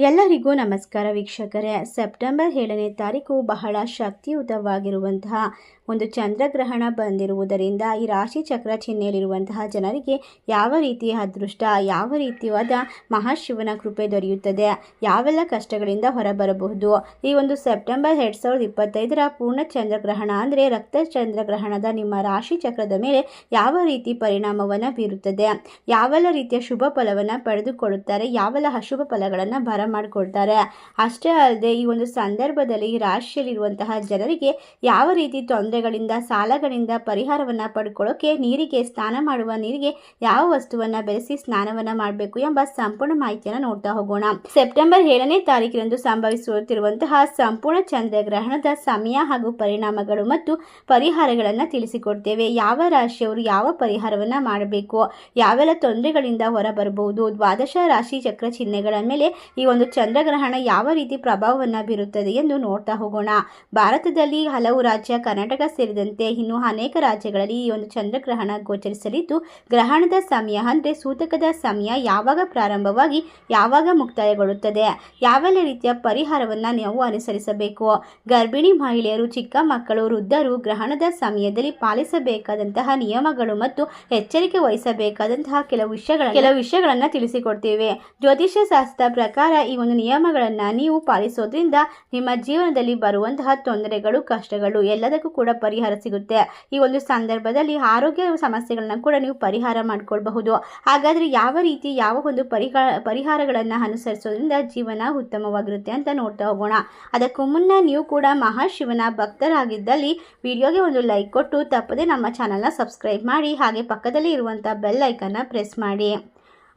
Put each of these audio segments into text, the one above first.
ಎಲ್ಲರಿಗೂ ನಮಸ್ಕಾರ ವೀಕ್ಷಕರೇ. ಸೆಪ್ಟೆಂಬರ್ ಏಳನೇ ತಾರೀಕು ಬಹಳ ಶಕ್ತಿಯುತವಾಗಿರುವಂತಹ ಒಂದು ಚಂದ್ರಗ್ರಹಣ ಬಂದಿರುವುದರಿಂದ ಈ ರಾಶಿ ಚಕ್ರ ಚಿಹ್ನೆಯಲ್ಲಿರುವಂತಹ ಜನರಿಗೆ ಯಾವ ರೀತಿಯ ಅದೃಷ್ಟ, ಯಾವ ರೀತಿಯಾದ ಮಹಾಶಿವನ ಕೃಪೆ ದೊರೆಯುತ್ತದೆ, ಯಾವೆಲ್ಲ ಕಷ್ಟಗಳಿಂದ ಹೊರಬರಬಹುದು. ಈ ಒಂದು ಸೆಪ್ಟೆಂಬರ್ ಎರಡು ಸಾವಿರದ ಇಪ್ಪತ್ತೈದರ ಪೂರ್ಣ ಚಂದ್ರಗ್ರಹಣ ಅಂದರೆ ರಕ್ತ ಚಂದ್ರಗ್ರಹಣದ ನಿಮ್ಮ ರಾಶಿ ಚಕ್ರದ ಮೇಲೆ ಯಾವ ರೀತಿ ಪರಿಣಾಮವನ್ನು ಬೀರುತ್ತದೆ, ಯಾವೆಲ್ಲ ರೀತಿಯ ಶುಭ ಫಲವನ್ನು ಪಡೆದುಕೊಳ್ಳುತ್ತಾರೆ, ಯಾವೆಲ್ಲ ಅಶುಭ ಫಲಗಳನ್ನು ಬರ ಮಾಡಿಕೊಳ್ತಾರೆ. ಅಷ್ಟೇ ಅಲ್ಲದೆ ಈ ಒಂದು ಸಂದರ್ಭದಲ್ಲಿ ರಾಶಿಯಲ್ಲಿರುವಂತಹ ಜನರಿಗೆ ಯಾವ ರೀತಿ ತೊಂದರೆಗಳಿಂದ, ಸಾಲಗಳಿಂದ ಪರಿಹಾರವನ್ನು ಪಡ್ಕೊಳ್ಳೋಕೆ, ನೀರಿಗೆ ಸ್ನಾನ ಮಾಡುವ ನೀರಿಗೆ ಯಾವ ವಸ್ತುವನ್ನು ಬೆರೆಸಿ ಸ್ನಾನವನ್ನು ಮಾಡಬೇಕು ಎಂಬ ಸಂಪೂರ್ಣ ಮಾಹಿತಿಯನ್ನು ನೋಡ್ತಾ ಹೋಗೋಣ. ಸೆಪ್ಟೆಂಬರ್ ಏಳನೇ ತಾರೀಕಿನಂದು ಸಂಭವಿಸುತ್ತಿರುವಂತಹ ಸಂಪೂರ್ಣ ಚಂದ್ರಗ್ರಹಣದ ಸಮಯ ಹಾಗೂ ಪರಿಣಾಮಗಳು ಮತ್ತು ಪರಿಹಾರಗಳನ್ನು ತಿಳಿಸಿಕೊಡ್ತೇವೆ. ಯಾವ ರಾಶಿಯವರು ಯಾವ ಪರಿಹಾರವನ್ನು ಮಾಡಬೇಕು? ಯಾವೆಲ್ಲ ತೊಂದರೆಗಳಿಂದ ಹೊರಬರಬಹುದು? ದ್ವಾದಶ ರಾಶಿ ಚಕ್ರ ಚಿಹ್ನೆಗಳ ಮೇಲೆ ಈ ಒಂದು ಚಂದ್ರಗ್ರಹಣ ಯಾವ ರೀತಿ ಪ್ರಭಾವವನ್ನು ಬೀರುತ್ತದೆ ಎಂದು ನೋಡ್ತಾ ಹೋಗೋಣ. ಭಾರತದಲ್ಲಿ ಹಲವು ರಾಜ್ಯ ಕರ್ನಾಟಕ ಸೇರಿದಂತೆ ಇನ್ನೂ ಅನೇಕ ರಾಜ್ಯಗಳಲ್ಲಿ ಈ ಒಂದು ಚಂದ್ರಗ್ರಹಣ ಗೋಚರಿಸಲಿದ್ದು, ಗ್ರಹಣದ ಸಮಯ ಅಂದರೆ ಸೂತಕದ ಸಮಯ ಯಾವಾಗ ಪ್ರಾರಂಭವಾಗಿ ಯಾವಾಗ ಮುಕ್ತಾಯಗೊಳ್ಳುತ್ತದೆ, ಯಾವೆಲ್ಲ ರೀತಿಯ ಪರಿಹಾರವನ್ನು ನಾವು ಅನುಸರಿಸಬೇಕು. ಗರ್ಭಿಣಿ ಮಹಿಳೆಯರು, ಚಿಕ್ಕ ಮಕ್ಕಳು, ವೃದ್ಧರು ಗ್ರಹಣದ ಸಮಯದಲ್ಲಿ ಪಾಲಿಸಬೇಕಾದಂತಹ ನಿಯಮಗಳು ಮತ್ತು ಎಚ್ಚರಿಕೆ ವಹಿಸಬೇಕಾದಂತಹ ಕೆಲವು ವಿಷಯಗಳ ಕೆಲವು ವಿಷಯಗಳನ್ನು ತಿಳಿಸಿಕೊಡ್ತೇವೆ. ಜ್ಯೋತಿಷ್ಯ ಶಾಸ್ತ್ರ ಪ್ರಕಾರ ಈ ಒಂದು ನಿಯಮಗಳನ್ನು ನೀವು ಪಾಲಿಸೋದ್ರಿಂದ ನಿಮ್ಮ ಜೀವನದಲ್ಲಿ ಬರುವಂತಹ ತೊಂದರೆಗಳು, ಕಷ್ಟಗಳು ಎಲ್ಲದಕ್ಕೂ ಕೂಡ ಪರಿಹಾರ ಸಿಗುತ್ತೆ. ಈ ಒಂದು ಸಂದರ್ಭದಲ್ಲಿ ಆರೋಗ್ಯ ಸಮಸ್ಯೆಗಳನ್ನ ಕೂಡ ನೀವು ಪರಿಹಾರ ಮಾಡಿಕೊಳ್ಬಹುದು. ಹಾಗಾದರೆ ಯಾವ ರೀತಿ ಯಾವ ಒಂದು ಪರಿಹಾರ ಪರಿಹಾರಗಳನ್ನು ಅನುಸರಿಸೋದ್ರಿಂದ ಜೀವನ ಉತ್ತಮವಾಗಿರುತ್ತೆ ಅಂತ ನೋಡ್ತಾ ಹೋಗೋಣ. ಅದಕ್ಕೂ ಮುನ್ನ ನೀವು ಕೂಡ ಮಹಾಶಿವನ ಭಕ್ತರಾಗಿದ್ದಲ್ಲಿ ವಿಡಿಯೋಗೆ ಒಂದು ಲೈಕ್ ಕೊಟ್ಟು ತಪ್ಪದೆ ನಮ್ಮ ಚಾನಲ್ನ ಸಬ್ಸ್ಕ್ರೈಬ್ ಮಾಡಿ ಹಾಗೆ ಪಕ್ಕದಲ್ಲಿ ಇರುವಂಥ ಬೆಲ್ ಐಕನ್ನ ಪ್ರೆಸ್ ಮಾಡಿ.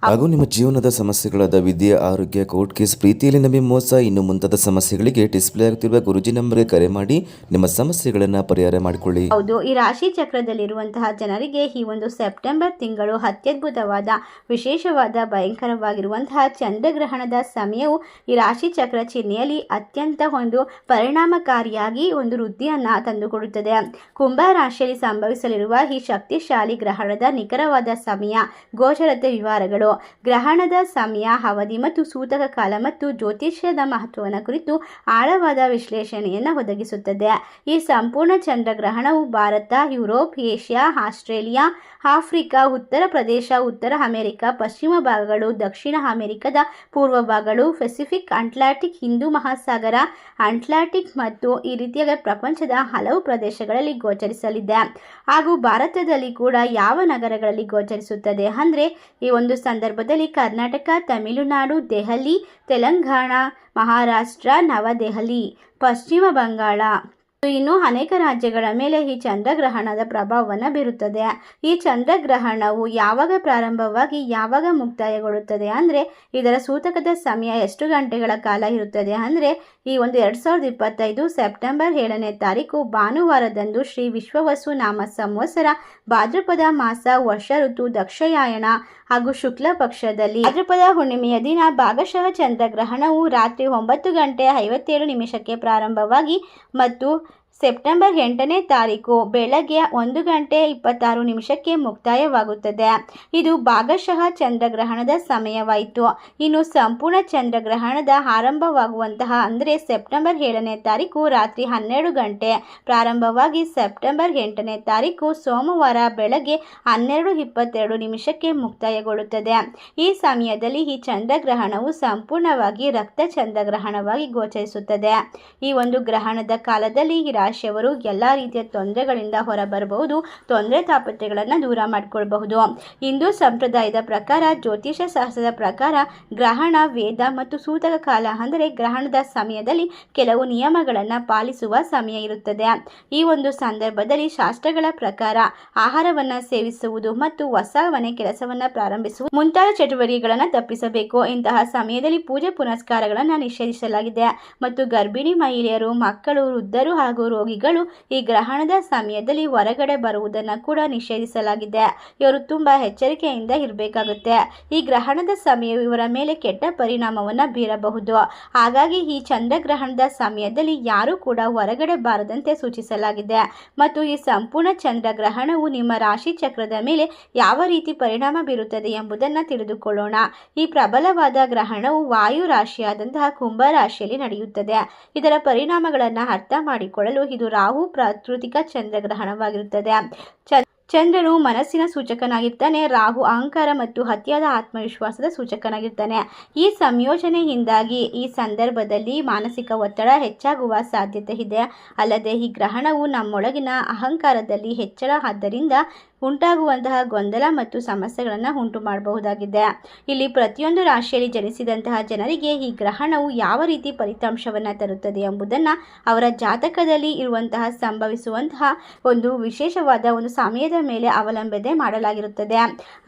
ಹಾಗೂ ನಿಮ್ಮ ಜೀವನದ ಸಮಸ್ಯೆಗಳಾದ ವಿದ್ಯೆ, ಆರೋಗ್ಯ, ಕೋರ್ಟ್ ಕೇಸ್, ಪ್ರೀತಿಯಲ್ಲಿ ನಂಬಿ ಮೋಸ, ಇನ್ನು ಮುಂತಾದ ಸಮಸ್ಯೆಗಳಿಗೆ ಡಿಸ್ಪ್ಲೇ ಆಗ್ತಿರುವ ಗುರುಜಿ ನಂಬರ್ಗೆ ಕರೆ ಮಾಡಿ ನಿಮ್ಮ ಸಮಸ್ಯೆಗಳನ್ನ ಪರಿಹಾರ ಮಾಡಿಕೊಳ್ಳಿ. ಹೌದು, ಈ ರಾಶಿ ಚಕ್ರದಲ್ಲಿರುವಂತಹ ಜನರಿಗೆ ಈ ಒಂದು ಸೆಪ್ಟೆಂಬರ್ ತಿಂಗಳು ಅತ್ಯದ್ಭುತವಾದ, ವಿಶೇಷವಾದ, ಭಯಂಕರವಾಗಿರುವಂತಹ ಚಂದ್ರಗ್ರಹಣದ ಸಮಯವು ಈ ರಾಶಿ ಚಕ್ರ ಚಿಹ್ನೆಯಲ್ಲಿ ಅತ್ಯಂತ ಒಂದು ಪರಿಣಾಮಕಾರಿಯಾಗಿ ಒಂದು ವೃದ್ಧಿಯನ್ನು ತಂದುಕೊಡುತ್ತದೆ. ಕುಂಭ ರಾಶಿಯಲ್ಲಿ ಸಂಭವಿಸಲಿರುವ ಈ ಶಕ್ತಿಶಾಲಿ ಗ್ರಹಣದ ನಿಖರವಾದ ಸಮಯ, ಗೋಚರತೆ ವಿವರಗಳು ಗ್ರಹಣದ ಸಮಯ, ಅವಧಿ ಮತ್ತು ಸೂತಕ ಕಾಲ ಮತ್ತು ಜ್ಯೋತಿಷ್ಯದ ಮಹತ್ವವನ್ನು ಕುರಿತು ಆಳವಾದ ವಿಶ್ಲೇಷಣೆಯನ್ನು ಒದಗಿಸುತ್ತದೆ. ಈ ಸಂಪೂರ್ಣ ಚಂದ್ರಗ್ರಹಣವು Bharat, Europe, Asia, Australia, Africa, ಉತ್ತರ ಪ್ರದೇಶ, ಉತ್ತರ ಅಮೆರಿಕ, ಪಶ್ಚಿಮ ಭಾಗಗಳು, ದಕ್ಷಿಣ ಅಮೆರಿಕದ ಪೂರ್ವ ಭಾಗಗಳು, Pacific, Atlantic, Hindu Mahasagar, Atlantic ಮತ್ತು ಈ ರೀತಿಯಾಗಿ ಪ್ರಪಂಚದ ಹಲವು ಪ್ರದೇಶಗಳಲ್ಲಿ ಗೋಚರಿಸಲಿದೆ. ಹಾಗೂ ಭಾರತದಲ್ಲಿ ಕೂಡ ಯಾವ ನಗರಗಳಲ್ಲಿ ಗೋಚರಿಸುತ್ತದೆ? ಅಂದರೆ ಈ ಒಂದು ಸಂದರ್ಭದಲ್ಲಿ ಕರ್ನಾಟಕ ತಮಿಳುನಾಡು ದೆಹಲಿ ತೆಲಂಗಾಣ ಮಹಾರಾಷ್ಟ್ರ ನವದೆಹಲಿ ಪಶ್ಚಿಮ ಬಂಗಾಳ. ಇನ್ನು ಅನೇಕ ರಾಜ್ಯಗಳ ಮೇಲೆ ಈ ಚಂದ್ರಗ್ರಹಣದ ಪ್ರಭಾವವನ್ನು ಬೀರುತ್ತದೆ. ಈ ಚಂದ್ರಗ್ರಹಣವು ಯಾವಾಗ ಪ್ರಾರಂಭವಾಗಿ ಯಾವಾಗ ಮುಕ್ತಾಯಗೊಳ್ಳುತ್ತದೆ ಅಂದರೆ ಇದರ ಸೂತಕದ ಸಮಯ ಎಷ್ಟು ಗಂಟೆಗಳ ಕಾಲ ಇರುತ್ತದೆ ಅಂದರೆ ಈ ಒಂದು ಎರಡು ಸಾವಿರದ ಇಪ್ಪತ್ತೈದು ಸೆಪ್ಟೆಂಬರ್ ಏಳನೇ ತಾರೀಕು ಭಾನುವಾರದಂದು ಶ್ರೀ ವಿಶ್ವವಸು ನಾಮ ಸಂವತ್ಸರ ಭಾದ್ರಪದ ಮಾಸ ವರ್ಷ ಋತು ದಕ್ಷಯಾಯಣ ಹಾಗೂ ಶುಕ್ಲ ಪಕ್ಷದಲ್ಲಿ ಭಾದ್ರಪದ ಹುಣ್ಣಿಮೆಯ ದಿನ ಭಾಗಶಃ ಚಂದ್ರಗ್ರಹಣವು ರಾತ್ರಿ ಒಂಬತ್ತು ಗಂಟೆ ಐವತ್ತೇಳು ನಿಮಿಷಕ್ಕೆ ಪ್ರಾರಂಭವಾಗಿ ಮತ್ತು ಸೆಪ್ಟೆಂಬರ್ ಎಂಟನೇ ತಾರೀಕು ಬೆಳಗ್ಗೆ ಒಂದು ಗಂಟೆ ಇಪ್ಪತ್ತಾರು ನಿಮಿಷಕ್ಕೆ ಮುಕ್ತಾಯವಾಗುತ್ತದೆ. ಇದು ಭಾಗಶಃ ಚಂದ್ರಗ್ರಹಣದ ಸಮಯವಾಯಿತು. ಇನ್ನು ಸಂಪೂರ್ಣ ಚಂದ್ರಗ್ರಹಣದ ಆರಂಭವಾಗುವಂತಹ ಅಂದರೆ ಸೆಪ್ಟೆಂಬರ್ ಏಳನೇ ತಾರೀಕು ರಾತ್ರಿ ಹನ್ನೆರಡು ಗಂಟೆ. ಪ್ರಾರಂಭವಾಗಿ ಸೆಪ್ಟೆಂಬರ್ ಎಂಟನೇ ತಾರೀಕು ಸೋಮವಾರ ಬೆಳಗ್ಗೆ ಹನ್ನೆರಡು ಇಪ್ಪತ್ತೆರಡು ನಿಮಿಷಕ್ಕೆ ಮುಕ್ತಾಯಗೊಳ್ಳುತ್ತದೆ. ಈ ಸಮಯದಲ್ಲಿ ಈ ಚಂದ್ರಗ್ರಹಣವು ಸಂಪೂರ್ಣವಾಗಿ ರಕ್ತ ಚಂದ್ರಗ್ರಹಣವಾಗಿ ಗೋಚರಿಸುತ್ತದೆ. ಈ ಒಂದು ಗ್ರಹಣದ ಕಾಲದಲ್ಲಿ ರಾಶಿಯವರು ಎಲ್ಲ ರೀತಿಯ ತೊಂದರೆಗಳಿಂದ ಹೊರಬರಬಹುದು, ತೊಂದರೆ ತಾಪತ್ರೆಗಳನ್ನು ದೂರ ಮಾಡಿಕೊಳ್ಬಹುದು. ಹಿಂದೂ ಸಂಪ್ರದಾಯದ ಪ್ರಕಾರ ಜ್ಯೋತಿಷ ಶಾಸ್ತ್ರದ ಪ್ರಕಾರ ಗ್ರಹಣ, ವೇದ ಮತ್ತು ಸೂತಕ ಕಾಲ ಅಂದರೆ ಗ್ರಹಣದ ಸಮಯದಲ್ಲಿ ಕೆಲವು ನಿಯಮಗಳನ್ನು ಪಾಲಿಸುವ ಸಮಯ ಇರುತ್ತದೆ. ಈ ಒಂದು ಸಂದರ್ಭದಲ್ಲಿ ಶಾಸ್ತ್ರಗಳ ಪ್ರಕಾರ ಆಹಾರವನ್ನು ಸೇವಿಸುವುದು ಮತ್ತು ಹೊಸ ಮನೆ ಕೆಲಸವನ್ನು ಪ್ರಾರಂಭಿಸುವುದು ಮುಂತಾದ ಚಟುವಟಿಕೆಗಳನ್ನು ತಪ್ಪಿಸಬೇಕು. ಇಂತಹ ಸಮಯದಲ್ಲಿ ಪೂಜೆ ಪುನಸ್ಕಾರಗಳನ್ನು ನಿಷೇಧಿಸಲಾಗಿದೆ. ಮತ್ತು ಗರ್ಭಿಣಿ ಮಹಿಳೆಯರು, ಮಕ್ಕಳು, ವೃದ್ಧರು ಹಾಗೂ ರೋಗಿಗಳು ಈ ಗ್ರಹಣದ ಸಮಯದಲ್ಲಿ ಹೊರಗಡೆ ಬರುವುದನ್ನು ಕೂಡ ನಿಷೇಧಿಸಲಾಗಿದೆ. ಇವರು ತುಂಬ ಎಚ್ಚರಿಕೆಯಿಂದ ಇರಬೇಕಾಗುತ್ತೆ. ಈ ಗ್ರಹಣದ ಸಮಯ ಇವರ ಮೇಲೆ ಕೆಟ್ಟ ಪರಿಣಾಮವನ್ನು ಬೀರಬಹುದು. ಹಾಗಾಗಿ ಈ ಚಂದ್ರಗ್ರಹಣದ ಸಮಯದಲ್ಲಿ ಯಾರೂ ಕೂಡ ಹೊರಗಡೆ ಬಾರದಂತೆ ಸೂಚಿಸಲಾಗಿದೆ. ಮತ್ತು ಈ ಸಂಪೂರ್ಣ ಚಂದ್ರಗ್ರಹಣವು ನಿಮ್ಮ ರಾಶಿ ಚಕ್ರದ ಮೇಲೆ ಯಾವ ರೀತಿ ಪರಿಣಾಮ ಬೀರುತ್ತದೆ ಎಂಬುದನ್ನು ತಿಳಿದುಕೊಳ್ಳೋಣ. ಈ ಪ್ರಬಲವಾದ ಗ್ರಹಣವು ವಾಯು ರಾಶಿಯಾದಂತಹ ಕುಂಭ ರಾಶಿಯಲ್ಲಿ ನಡೆಯುತ್ತದೆ. ಇದರ ಪರಿಣಾಮಗಳನ್ನು ಅರ್ಥ ಮಾಡಿಕೊಳ್ಳಲು ಇದು ರಾಹು ಪ್ರಾಕೃತಿಕ ಚಂದ್ರಗ್ರಹಣವಾಗಿರುತ್ತದೆ. ಚಂದ್ರನು ಮನಸ್ಸಿನ ಸೂಚಕನಾಗಿರ್ತಾನೆ ರಾಹು ಅಹಂಕಾರ ಮತ್ತು ಅತಿಯಾದ ಆತ್ಮವಿಶ್ವಾಸದ ಸೂಚಕನಾಗಿರ್ತಾನೆ ಈ ಸಂಯೋಜನೆಯಿಂದಾಗಿ ಈ ಸಂದರ್ಭದಲ್ಲಿ ಮಾನಸಿಕ ಒತ್ತಡ ಹೆಚ್ಚಾಗುವ ಸಾಧ್ಯತೆ ಇದೆ. ಅಲ್ಲದೆ ಈ ಗ್ರಹಣವು ನಮ್ಮೊಳಗಿನ ಅಹಂಕಾರದಲ್ಲಿ ಹೆಚ್ಚಳ, ಆದ್ದರಿಂದ ಉಂಟಾಗುವಂತಹ ಗೊಂದಲ ಮತ್ತು ಸಮಸ್ಯೆಗಳನ್ನು ಉಂಟು ಮಾಡಬಹುದಾಗಿದೆ. ಇಲ್ಲಿ ಪ್ರತಿಯೊಂದು ರಾಶಿಯಲ್ಲಿ ಜನಿಸಿದಂತಹ ಜನರಿಗೆ ಈ ಗ್ರಹಣವು ಯಾವ ರೀತಿ ಫಲಿತಾಂಶವನ್ನು ತರುತ್ತದೆ ಎಂಬುದನ್ನು ಅವರ ಜಾತಕದಲ್ಲಿ ಇರುವಂತಹ ಸಂಭವಿಸುವಂತಹ ಒಂದು ವಿಶೇಷವಾದ ಒಂದು ಸಮಯದ ಮೇಲೆ ಅವಲಂಬನೆ ಮಾಡಲಾಗಿರುತ್ತದೆ.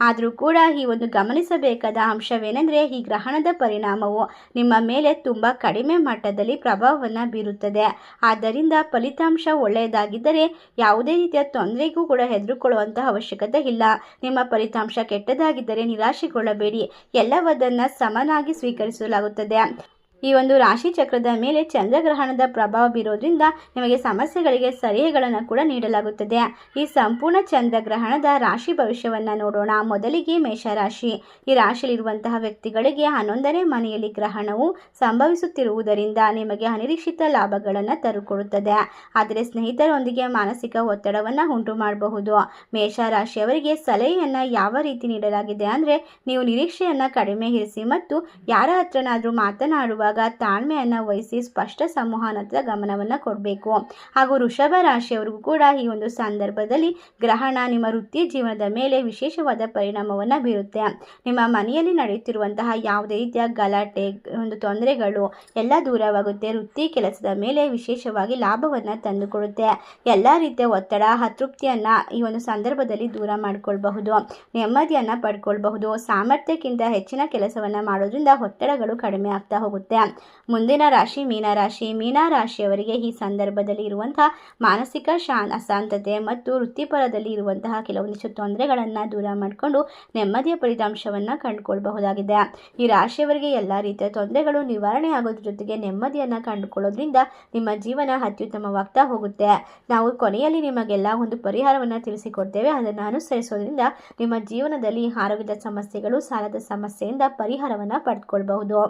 ಆದರೂ ಕೂಡ ಈ ಒಂದು ಗಮನಿಸಬೇಕಾದ ಅಂಶವೇನೆಂದರೆ ಈ ಗ್ರಹಣದ ಪರಿಣಾಮವು ನಿಮ್ಮ ಮೇಲೆ ತುಂಬ ಕಡಿಮೆ ಮಟ್ಟದಲ್ಲಿ ಪ್ರಭಾವವನ್ನು ಬೀರುತ್ತದೆ. ಆದ್ದರಿಂದ ಫಲಿತಾಂಶ ಒಳ್ಳೆಯದಾಗಿದ್ದರೆ ಯಾವುದೇ ರೀತಿಯ ತೊಂದರೆಗೂ ಕೂಡ ಹೆದರುಕೊಳ್ಳುವಂತಹ ಅವಶ್ಯಕತೆ ಇಲ್ಲ. ನಿಮ್ಮ ಫಲಿತಾಂಶ ಕೆಟ್ಟದಾಗಿದ್ದರೆ ನಿರಾಶೆಗೊಳ್ಳಬೇಡಿ. ಎಲ್ಲವದನ್ನ ಸಮನಾಗಿ ಸ್ವೀಕರಿಸಲಾಗುತ್ತದೆ. ಈ ಒಂದು ರಾಶಿ ಚಕ್ರದ ಮೇಲೆ ಚಂದ್ರಗ್ರಹಣದ ಪ್ರಭಾವ ಬೀರೋದ್ರಿಂದ ನಿಮಗೆ ಸಮಸ್ಯೆಗಳಿಗೆ ಸಲಹೆಗಳನ್ನು ಕೂಡ ನೀಡಲಾಗುತ್ತದೆ. ಈ ಸಂಪೂರ್ಣ ಚಂದ್ರಗ್ರಹಣದ ರಾಶಿ ಭವಿಷ್ಯವನ್ನು ನೋಡೋಣ. ಮೊದಲಿಗೆ ಮೇಷರಾಶಿ. ಈ ರಾಶಿಯಲ್ಲಿರುವಂತಹ ವ್ಯಕ್ತಿಗಳಿಗೆ ಹನ್ನೊಂದನೇ ಮನೆಯಲ್ಲಿ ಗ್ರಹಣವು ಸಂಭವಿಸುತ್ತಿರುವುದರಿಂದ ನಿಮಗೆ ಅನಿರೀಕ್ಷಿತ ಲಾಭಗಳನ್ನು ತರುಕೊಡುತ್ತದೆ. ಆದರೆ ಸ್ನೇಹಿತರೊಂದಿಗೆ ಮಾನಸಿಕ ಒತ್ತಡವನ್ನು ಉಂಟು ಮಾಡಬಹುದು. ಮೇಷರಾಶಿಯವರಿಗೆ ಸಲಹೆಯನ್ನು ಯಾವ ರೀತಿ ನೀಡಲಾಗಿದೆ ಅಂದರೆ ನೀವು ನಿರೀಕ್ಷೆಯನ್ನು ಕಡಿಮೆ ಇರಿಸಿ ಮತ್ತು ಯಾರ ಹತ್ರನಾದರೂ ಮಾತನಾಡುವಾಗ ತಾಳ್ಮೆಯನ್ನು ವಹಿಸಿ ಸ್ಪಷ್ಟ ಸಂವಹನದ ಗಮನವನ್ನು ಕೊಡಬೇಕು. ಹಾಗೂ ವೃಷಭ ರಾಶಿಯವರಿಗೂ ಕೂಡ ಈ ಒಂದು ಸಂದರ್ಭದಲ್ಲಿ ಗ್ರಹಣ ನಿಮ್ಮ ವೃತ್ತಿ ಜೀವನದ ಮೇಲೆ ವಿಶೇಷವಾದ ಪರಿಣಾಮವನ್ನು ಬೀರುತ್ತೆ. ನಿಮ್ಮ ಮನೆಯಲ್ಲಿ ನಡೆಯುತ್ತಿರುವಂತಹ ಯಾವುದೇ ರೀತಿಯ ಗಲಾಟೆ, ಒಂದು ತೊಂದರೆಗಳು ಎಲ್ಲ ದೂರವಾಗುತ್ತೆ. ವೃತ್ತಿ ಕೆಲಸದ ಮೇಲೆ ವಿಶೇಷವಾಗಿ ಲಾಭವನ್ನು ತಂದುಕೊಡುತ್ತೆ. ಎಲ್ಲ ರೀತಿಯ ಒತ್ತಡ, ಅತೃಪ್ತಿಯನ್ನು ಈ ಒಂದು ಸಂದರ್ಭದಲ್ಲಿ ದೂರ ಮಾಡಿಕೊಳ್ಬಹುದು. ನೆಮ್ಮದಿಯನ್ನು ಪಡ್ಕೊಳ್ಬಹುದು. ಸಾಮರ್ಥ್ಯಕ್ಕಿಂತ ಹೆಚ್ಚಿನ ಕೆಲಸವನ್ನು ಮಾಡೋದ್ರಿಂದ ಒತ್ತಡಗಳು ಕಡಿಮೆ ಆಗ್ತಾ ಹೋಗುತ್ತೆ. ಮುಂದಿನ ರಾಶಿ ಮೀನರಾಶಿ ಮೀನರಾಶಿಯವರಿಗೆ ಈ ಸಂದರ್ಭದಲ್ಲಿ ಇರುವಂತಹ ಮಾನಸಿಕ ಶಾನ್ ಅಶಾಂತತೆ ಮತ್ತು ವೃತ್ತಿಪರದಲ್ಲಿ ಇರುವಂತಹ ಕೆಲವೊಂದಿಷ್ಟು ತೊಂದರೆಗಳನ್ನು ದೂರ ಮಾಡಿಕೊಂಡು ನೆಮ್ಮದಿಯ ಫಲಿತಾಂಶವನ್ನು ಕಂಡುಕೊಳ್ಳಬಹುದಾಗಿದೆ ಈ ರಾಶಿಯವರಿಗೆ ಎಲ್ಲ ರೀತಿಯ ತೊಂದರೆಗಳು ನಿವಾರಣೆ ಆಗೋದ್ರ ಜೊತೆಗೆ ನೆಮ್ಮದಿಯನ್ನು ಕಂಡುಕೊಳ್ಳೋದ್ರಿಂದ ನಿಮ್ಮ ಜೀವನ ಅತ್ಯುತ್ತಮವಾಗ್ತಾ ಹೋಗುತ್ತೆ. ನಾವು ಕೊನೆಯಲ್ಲಿ ನಿಮಗೆಲ್ಲ ಒಂದು ಪರಿಹಾರವನ್ನು ತಿಳಿಸಿಕೊಡ್ತೇವೆ. ಅದನ್ನು ಅನುಸರಿಸೋದ್ರಿಂದ ನಿಮ್ಮ ಜೀವನದಲ್ಲಿ ಆರೋಗ್ಯದ ಸಮಸ್ಯೆಗಳು, ಸಾಲದ ಸಮಸ್ಯೆಯಿಂದ ಪರಿಹಾರವನ್ನು ಪಡೆದುಕೊಳ್ಬಹುದು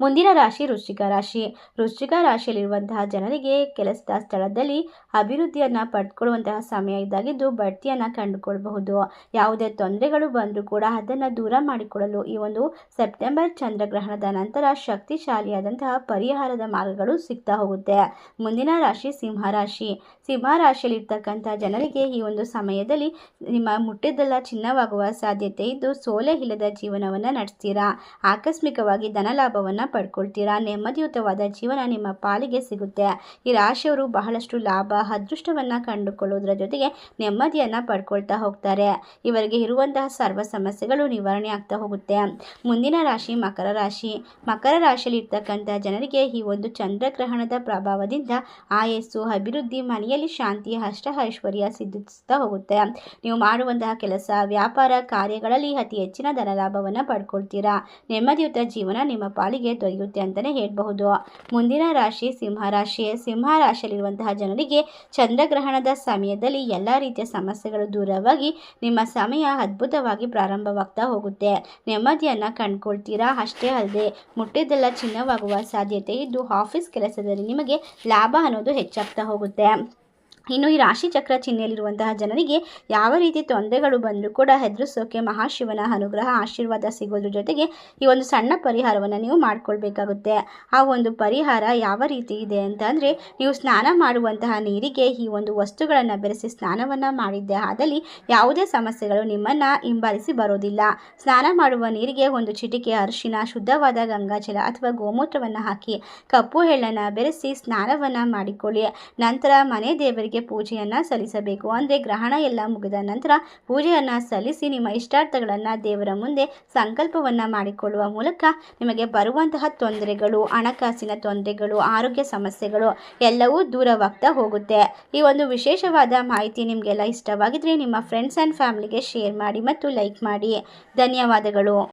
ಮುಂದಿನ ರಾಶಿ ವೃಶ್ಚಿಕ ರಾಶಿ. ವೃಶ್ಚಿಕ ರಾಶಿಯಲ್ಲಿರುವಂತಹ ಜನರಿಗೆ ಕೆಲಸದ ಸ್ಥಳದಲ್ಲಿ ಅಭಿವೃದ್ಧಿಯನ್ನು ಪಡೆದುಕೊಳ್ಳುವಂತಹ ಸಮಯ ಇದ್ದಾಗಿದ್ದು ಬಡ್ತಿಯನ್ನು ಕಂಡುಕೊಳ್ಬಹುದು. ಯಾವುದೇ ತೊಂದರೆಗಳು ಬಂದರೂ ಕೂಡ ಅದನ್ನು ದೂರ ಮಾಡಿಕೊಳ್ಳಲು ಈ ಒಂದು ಸೆಪ್ಟೆಂಬರ್ ಚಂದ್ರಗ್ರಹಣದ ನಂತರ ಶಕ್ತಿಶಾಲಿಯಾದಂತಹ ಪರಿಹಾರದ ಮಾರ್ಗಗಳು ಸಿಗ್ತಾ ಹೋಗುತ್ತೆ. ಮುಂದಿನ ರಾಶಿ ಸಿಂಹರಾಶಿ ಸಿಂಹರಾಶಿಯಲ್ಲಿರ್ತಕ್ಕಂಥ ಜನರಿಗೆ ಈ ಒಂದು ಸಮಯದಲ್ಲಿ ನಿಮ್ಮ ಮುಟ್ಟಿದ್ದೆಲ್ಲ ಚಿನ್ನವಾಗುವ ಸಾಧ್ಯತೆ ಇದ್ದು ಸೋಲೆ ಇಲ್ಲದ ಜೀವನವನ್ನು ನಡೆಸ್ತೀರಾ? ಆಕಸ್ಮಿಕವಾಗಿ ಧನಲಾಭವನ್ನು ಪಡ್ಕೊಳ್ತೀರಾ ನೆಮ್ಮದಿಯುತವಾದ ಜೀವನ ನಿಮ್ಮ ಪಾಲಿಗೆ ಸಿಗುತ್ತೆ. ಈ ರಾಶಿಯವರು ಬಹಳಷ್ಟು ಲಾಭ, ಅದೃಷ್ಟವನ್ನು ಕಂಡುಕೊಳ್ಳೋದ್ರ ಜೊತೆಗೆ ನೆಮ್ಮದಿಯನ್ನು ಪಡ್ಕೊಳ್ತಾ ಹೋಗ್ತಾರೆ. ಇವರಿಗೆ ಇರುವಂತಹ ಸರ್ವ ಸಮಸ್ಯೆಗಳು ನಿವಾರಣೆ ಆಗ್ತಾ ಹೋಗುತ್ತೆ. ಮುಂದಿನ ರಾಶಿ ಮಕರ ರಾಶಿ. ಮಕರ ರಾಶಿಯಲ್ಲಿ ಇರ್ತಕ್ಕಂಥ ಜನರಿಗೆ ಈ ಒಂದು ಚಂದ್ರಗ್ರಹಣದ ಪ್ರಭಾವದಿಂದ ಆಯಸ್ಸು, ಅಭಿವೃದ್ಧಿ, ಮನೆಯಲ್ಲಿ ಶಾಂತಿ, ಅಷ್ಟ ಐಶ್ವರ್ಯ ಸಿದ್ಧಿಸ್ತಾ ಹೋಗುತ್ತೆ. ನೀವು ಮಾಡುವಂತಹ ಕೆಲಸ, ವ್ಯಾಪಾರ ಕಾರ್ಯಗಳಲ್ಲಿ ಅತಿ ಹೆಚ್ಚಿನ ಧನಲಾಭವನ್ನು ಪಡ್ಕೊಳ್ತೀರಾ. ನೆಮ್ಮದಿಯುತ ಜೀವನ ನಿಮ್ಮ ಪಾಲಿಗೆ ದೊರೆಯುತ್ತೆ ಅಂತಲೇ ಹೇಳಬಹುದು. ಮುಂದಿನ ರಾಶಿ ಸಿಂಹರಾಶಿ ಸಿಂಹರಾಶಿಯಲ್ಲಿರುವಂತಹ ಜನರಿಗೆ ಚಂದ್ರಗ್ರಹಣದ ಸಮಯದಲ್ಲಿ ಎಲ್ಲ ರೀತಿಯ ಸಮಸ್ಯೆಗಳು ದೂರವಾಗಿ ನಿಮ್ಮ ಸಮಯ ಅದ್ಭುತವಾಗಿ ಪ್ರಾರಂಭವಾಗ್ತಾ ಹೋಗುತ್ತೆ. ನೆಮ್ಮದಿಯನ್ನು ಕಂಡುಕೊಳ್ತೀರಾ? ಅಷ್ಟೇ ಅಲ್ಲದೆ ಮುಟ್ಟಿದ್ದೆಲ್ಲ ಚಿನ್ನವಾಗುವ ಸಾಧ್ಯತೆ ಇದ್ದು ಆಫೀಸ್ ಕೆಲಸದಲ್ಲಿ ನಿಮಗೆ ಲಾಭ ಅನ್ನೋದು ಹೆಚ್ಚಾಗ್ತಾ ಹೋಗುತ್ತೆ. ಇನ್ನು ಈ ರಾಶಿ ಚಕ್ರ ಚಿಹ್ನೆಯಲ್ಲಿರುವಂತಹ ಜನರಿಗೆ ಯಾವ ರೀತಿ ತೊಂದರೆಗಳು ಬಂದರೂ ಕೂಡ ಹೆದರಿಸೋಕೆ ಮಹಾಶಿವನ ಅನುಗ್ರಹ, ಆಶೀರ್ವಾದ ಸಿಗೋದ್ರ ಜೊತೆಗೆ ಈ ಒಂದು ಸಣ್ಣ ಪರಿಹಾರವನ್ನು ನೀವು ಮಾಡಿಕೊಳ್ಬೇಕಾಗುತ್ತೆ. ಆ ಒಂದು ಪರಿಹಾರ ಯಾವ ರೀತಿ ಇದೆ ಅಂತಂದರೆ, ನೀವು ಸ್ನಾನ ಮಾಡುವಂತಹ ನೀರಿಗೆ ಈ ಒಂದು ವಸ್ತುಗಳನ್ನು ಬೆರೆಸಿ ಸ್ನಾನವನ್ನು ಮಾಡಿದ್ದೆ ಆದಲ್ಲಿ ಯಾವುದೇ ಸಮಸ್ಯೆಗಳು ನಿಮ್ಮನ್ನು ಹಿಂಬಾಲಿಸಿ ಬರೋದಿಲ್ಲ. ಸ್ನಾನ ಮಾಡುವ ನೀರಿಗೆ ಒಂದು ಚಿಟಿಕೆ, ಅರಿಶಿನ, ಶುದ್ಧವಾದ ಗಂಗಾಜಲ ಅಥವಾ ಗೋಮೂತ್ರವನ್ನು ಹಾಕಿ ಕಪ್ಪು ಎಳ್ಳನ್ನು ಬೆರೆಸಿ ಸ್ನಾನವನ್ನು ಮಾಡಿಕೊಳ್ಳಿ. ನಂತರ ಮನೆ ದೇವರಿಗೆ ದೇವರಿಗೆ ಪೂಜೆಯನ್ನು ಸಲ್ಲಿಸಬೇಕು. ಅಂದರೆ ಗ್ರಹಣ ಎಲ್ಲ ಮುಗಿದ ನಂತರ ಪೂಜೆಯನ್ನು ಸಲ್ಲಿಸಿ ನಿಮ್ಮ ಇಷ್ಟಾರ್ಥಗಳನ್ನು ದೇವರ ಮುಂದೆ ಸಂಕಲ್ಪವನ್ನು ಮಾಡಿಕೊಳ್ಳುವ ಮೂಲಕ ನಿಮಗೆ ಬರುವಂತಹ ತೊಂದರೆಗಳು, ಹಣಕಾಸಿನ ತೊಂದರೆಗಳು, ಆರೋಗ್ಯ ಸಮಸ್ಯೆಗಳು ಎಲ್ಲವೂ ದೂರವಾಗ್ತಾ ಹೋಗುತ್ತೆ. ಈ ಒಂದು ವಿಶೇಷವಾದ ಮಾಹಿತಿ ನಿಮಗೆಲ್ಲ ಇಷ್ಟವಾಗಿದ್ದರೆ ನಿಮ್ಮ ಫ್ರೆಂಡ್ಸ್ ಆ್ಯಂಡ್ ಫ್ಯಾಮಿಲಿಗೆ ಶೇರ್ ಮಾಡಿ ಮತ್ತು ಲೈಕ್ ಮಾಡಿ. ಧನ್ಯವಾದಗಳು.